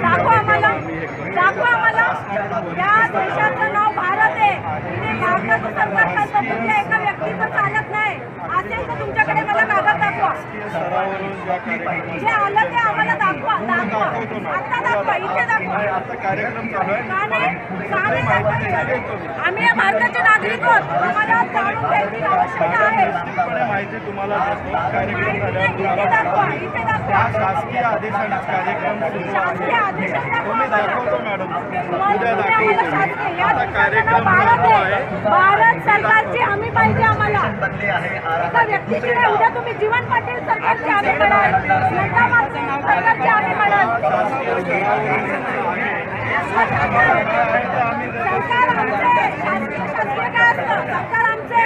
दाखवा आम्हाला. दाखवा आम्हाला. या देशाचं नाव भारत आहे. इथे भारताचं सरकार चालतं तुमच्या एका व्यक्तीचं चालत नाही. असेल तर तुमच्याकडे मला कागद दाखवा. जे आलं ते आम्हाला आम्ही भारताचे नागरिक आहोत. आम्हाला जाणून घ्यायची आवश्यकता आहे. माहिती तुम्हाला शासकीय आदेशाने कार्यक्रम दाखवतो मॅडम. उद्या दाखवतो. कार्यक्रम भारत सरकारची हमी पाहिजे आम्हाला. व्यक्तीची उद्या तुम्ही जीवन पाटील सरकारची हमी म्हणाल आम्ही माधव म्हणाल सरकार आमचे शासकीय शासकीय काय असतं सरकार आमचे.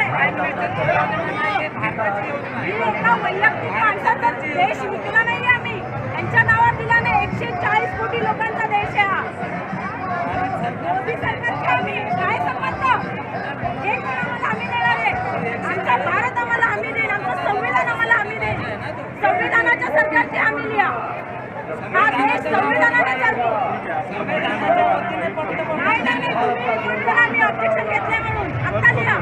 ही एका वैयक्तिक माणसाचं देश विकला नाही आम्ही त्यांच्या नावात दिला नाही एकशे चाळीस कोटी लोकांचा देश आहे हा मोदी सरकारची आम्ही काय संबंध हे कोण आम्हाला हमी देणार आहे आमचा भारत आम्हाला हमी देईल आमचं संविधान आम्हाला हमी देईल सरकारची हमी लिहा. हा देश संविधानाने चालतो. नाही नाही नाही, तुम्ही म्हणताल आम्ही ऑब्जेक्शन घेतले म्हणून. आत्ता लिहा.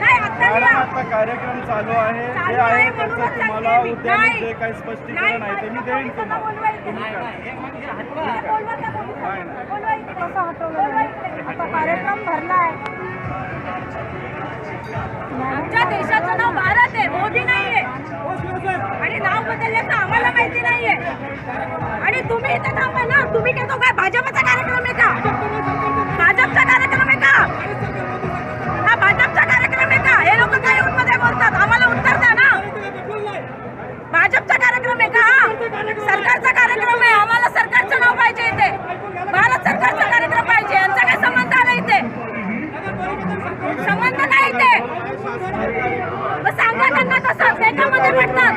नाही आत्ता मॅडम लिहा. आता कार्यक्रम चालू आहे. जे आहे आहे त्याचं तुम्हाला. उद्या. जे काही स्पष्टीकरण आहे ते मी देईन तुम्हाला. बोलवा इथे. इथे बोलवा त्या पोलिसांना. बोलवा इथे. बोलवा इथे. आता कार्यक्रम भरलाय आमच्या देशाचं नाव भारत आहे मोदी नाहीये आणि नाव बदलल्याचं आम्हाला माहिती नाहीये. आणि तुम्ही इथे थांबा ना. तुम्ही काय काय भाजपचा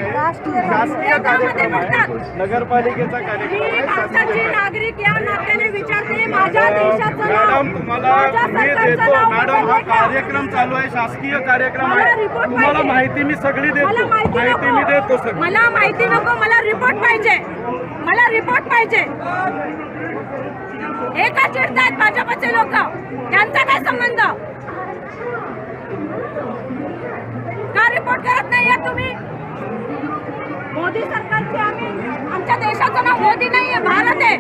पडतात शासकीय कार्यक्रम आहे. नगरपालिकेचा कार्यक्रम मी आहे भारताची नागरिक या नात्याने विचारते माझ्या देशाचं नाव मॅडम तुम्हाला माझ्या मी सरकारचं देतो. नाव मॅडम हा का? कार्यक्रम चालू आहे शासकीय कार्यक्रम मला आहे तुम्हाला. माहिती मी सगळी देतो. माहिती मी देतो सगळी. मला माहिती नको मला रिपोर्ट पाहिजे. मला रिपोर्ट पाहिजे. हे का चिडतायत भाजपचे लोक. त्यांचा काय संबंध? का रिपोर्ट करत नाहीये तुम्ही? मोदी सरकारची आम्ही आमच्या देशाचं नाव मोदी नाही आहे भारत आहे.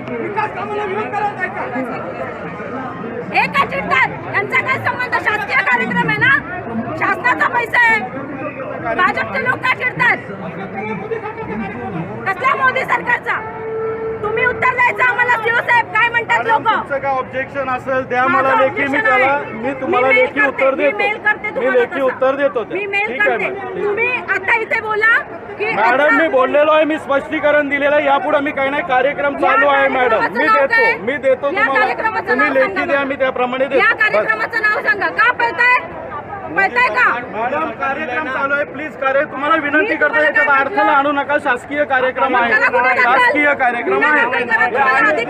हे का चिडतात यांचा काय संबंध? शासकीय कार्यक्रम आहे ना? शासनाचा पैसा आहे. भाजपचे लोक का चिडतात कसल्या मोदी सरकारचा? तुम्ही उत्तर द्यायचं आम्हाला शिव साहेब काय म्हणतात मॅडम लोक तुमचं काय ऑब्जेक्शन असेल द्या माझं मला लेखी मी objection त्याला आहे. मी तुम्हाला मी mail लेखी करते, उत्तर मी देतो mail करते मी तुम्हाला लेखी तसं. उत्तर देतो ते. मी मेल ठीक आहे करते मॅडम ठीक. तुम्ही आता इथे बोला की मॅडम मी बोललेलो आहे मी स्पष्टीकरण दिलेलं आहे यापुढे मी काही नाही कार्यक्रम चालू आहे मॅडम मी? देतो मी देतो तुम्हाला तुम्ही लेखी द्या. मी त्याप्रमाणे या देतो बस. कार्यक्रमाचं नाव सांगा का पळताय पळताय का? मॅडम कार्यक्रम चालू आहे. प्लीज कार्य तुम्हाला विनंती करतो याच्यात अडथळा आणू नका. शासकीय कार्यक्रम आहे? शासकीय कार्यक्रम आहे.